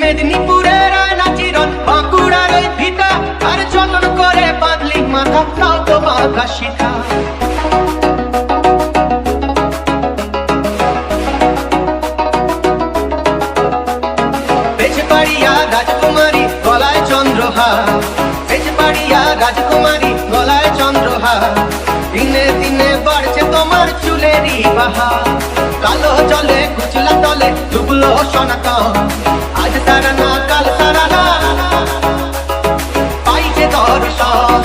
মেদিনীপুরের আয়না বাঁকুড়ার ওই ভিটা। আর যতন করে বাঁধলি মাথা, তাও তো বেজবাড়িয়া রাজকুমারী গলায় চন্দ্রহার। বেজবাড়িয়া রাজকুমারী গলায় চন্দ্রহার। দিনে দিনে বাড়ছে তোমার চুলেরই বাহার। কালো জলে কুচলা তলে ডুবলো সনাতন আজ তারা না কাল তারা না। পাইছে দর্শন